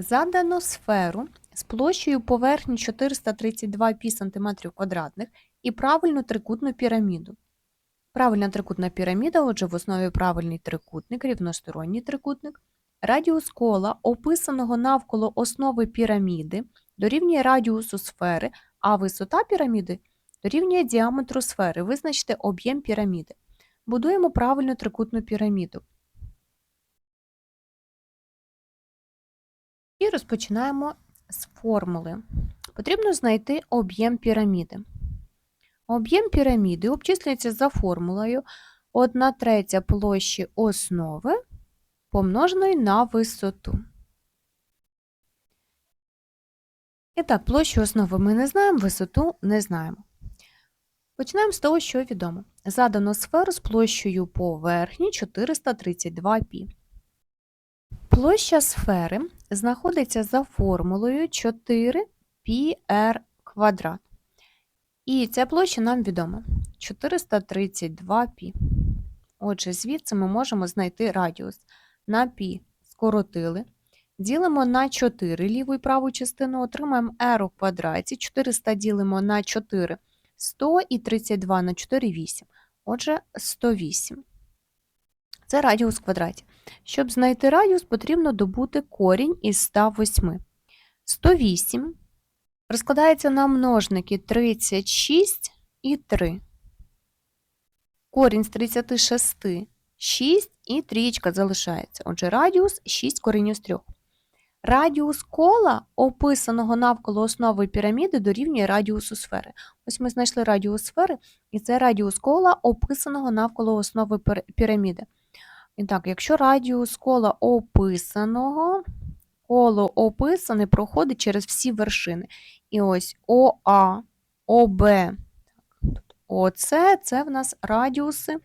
Задано сферу з площею поверхні 432 пі см квадратних і правильну трикутну піраміду. Правильна трикутна піраміда, отже, в основі правильний трикутник, рівносторонній трикутник. Радіус кола, описаного навколо основи піраміди, дорівнює радіусу сфери, а висота піраміди дорівнює діаметру сфери. Визначте об'єм піраміди. Будуємо правильну трикутну піраміду. І розпочинаємо з формули. Потрібно знайти об'єм піраміди. Об'єм піраміди обчислюється за формулою 1 третя площі основи помноженої на висоту. І так, площу основи ми не знаємо, висоту не знаємо. Починаємо з того, що відомо. Задано сферу з площею поверхні 432 пі. Площа сфери знаходиться за формулою 4πr квадрат. І ця площа нам відома 432 пі. Отже, звідси ми можемо знайти радіус. На пі скоротили. Ділимо на 4 ліву і праву частину, отримаємо r у квадраті. 400 ділимо на 4 100 і 32 на 4 8. Отже, 108. Це радіус в квадраті. Щоб знайти радіус, потрібно добути корінь із 108. 108 розкладається на множники 36 і 3. Корінь з 36 6 і трієчка залишається. Отже, радіус 6 коренів з 3. Радіус кола, описаного навколо основи піраміди, дорівнює радіусу сфери. Ось ми знайшли радіус сфери, і це радіус кола, описаного навколо основи піраміди. І так, якщо радіус кола описаного, коло описане проходить через всі вершини. І ось ОА, ОБ, ОЦ це в нас радіуси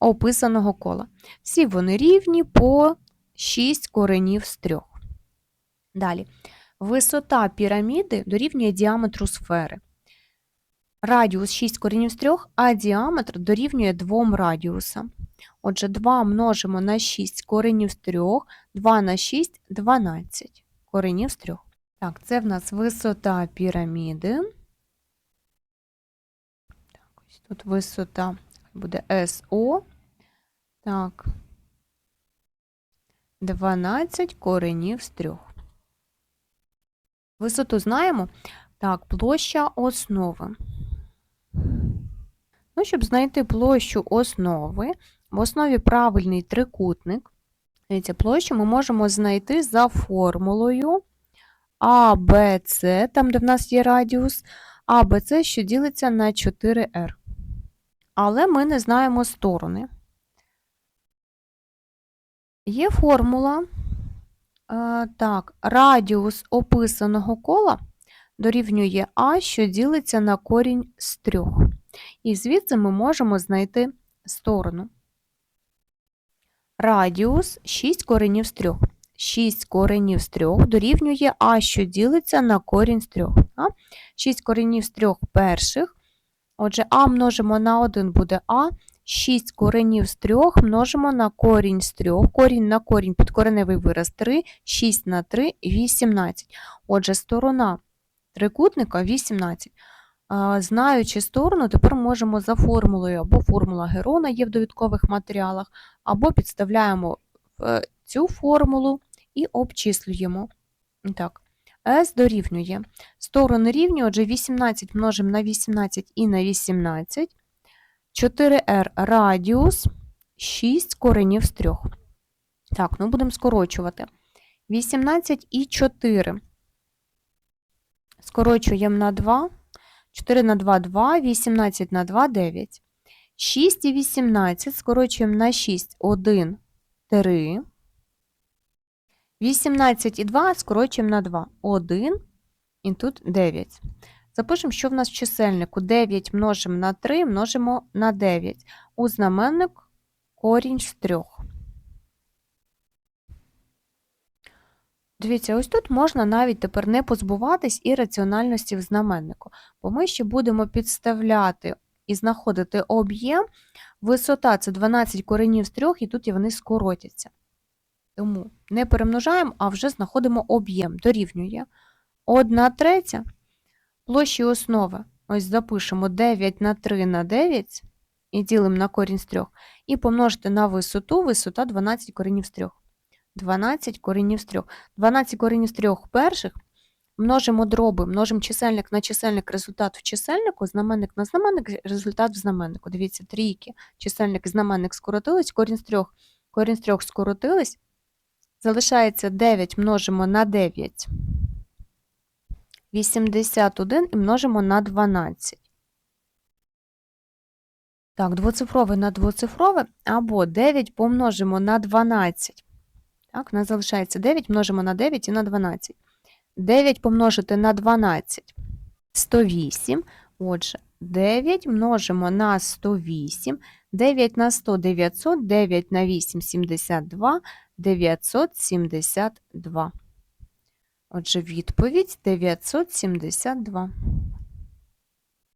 описаного кола. Всі вони рівні по 6 коренів з 3. Далі. Висота піраміди дорівнює діаметру сфери. Радіус 6 коренів з 3, а діаметр дорівнює 2 радіусам. Отже, 2 множимо на 6 коренів з 3, 2 на 6 12 коренів з 3. Так, це в нас висота піраміди. Так, ось тут висота буде СО. Так, 12 коренів з 3. Висоту знаємо. Так, площа основи. Щоб знайти площу основи, в основі правильний трикутник. Дивіться, площу ми можемо знайти за формулою АБЦ, там, де в нас є радіус, АБЦ, що ділиться на 4R. Але ми не знаємо сторони. Є формула. Так, радіус описаного кола дорівнює А, що ділиться на корінь з 3. І звідси ми можемо знайти сторону. Радіус 6 коренів з 3. 6 коренів з 3 дорівнює А, що ділиться на корінь з 3. 6 коренів з 3 перших. Отже, А множимо на 1 буде А. 6 коренів з 3 множимо на корінь з 3. Корінь на корінь підкореневий вираз 3, 6 на 3 18. Отже, сторона трикутника 18. Знаючи сторону, тепер можемо за формулою або формула Герона є в довідкових матеріалах, або підставляємо цю формулу і обчислюємо. Так, S дорівнює. Сторони рівні, отже, 18 множимо на 18 і на 18. 4R радіус 6 коренів з 3. Так, ну будемо скорочувати. 18 і 4. Скорочуємо на 2. 4 на 2 2, 18 на 2 9. 6 і 18 скорочуємо на 6 1 3. 18 і 2 скорочуємо на 2 1 і тут 9. Запишемо, що в нас в чисельнику 9 множимо на 3 множимо на 9. У знаменник корінь з 3. Дивіться, ось тут можна навіть тепер не позбуватись і раціональності в знаменнику, бо ми ще будемо підставляти і знаходити об'єм. Висота це 12 коренів з 3, і тут вони скоротяться. Тому не перемножаємо, а вже знаходимо об'єм. Дорівнює 1 третя площі основи. Ось запишемо 9 на 3 на 9 і ділимо на корінь з 3. І помножити на висоту, висота 12 коренів з 3. 12 коренів з 3. 12 коренів з 3 перших множимо дроби, множимо чисельник на чисельник, результат в чисельнику, знаменник на знаменник, результат в знаменнику. Дивіться, трійки, чисельник і знаменник скоротились, корінь з 3, корінь з 3 скоротились. Залишається 9 множимо на 9. 81 і множимо на 12. Так, двоцифрове на двоцифрове або 9 помножимо на 12. Так, у нас залишається 9, множимо на 9 і на 12. 9 помножити на 12 108. Отже, 9 множимо на 108. 9 на 100 900, 9 на 8 72, 972. Отже, відповідь 972.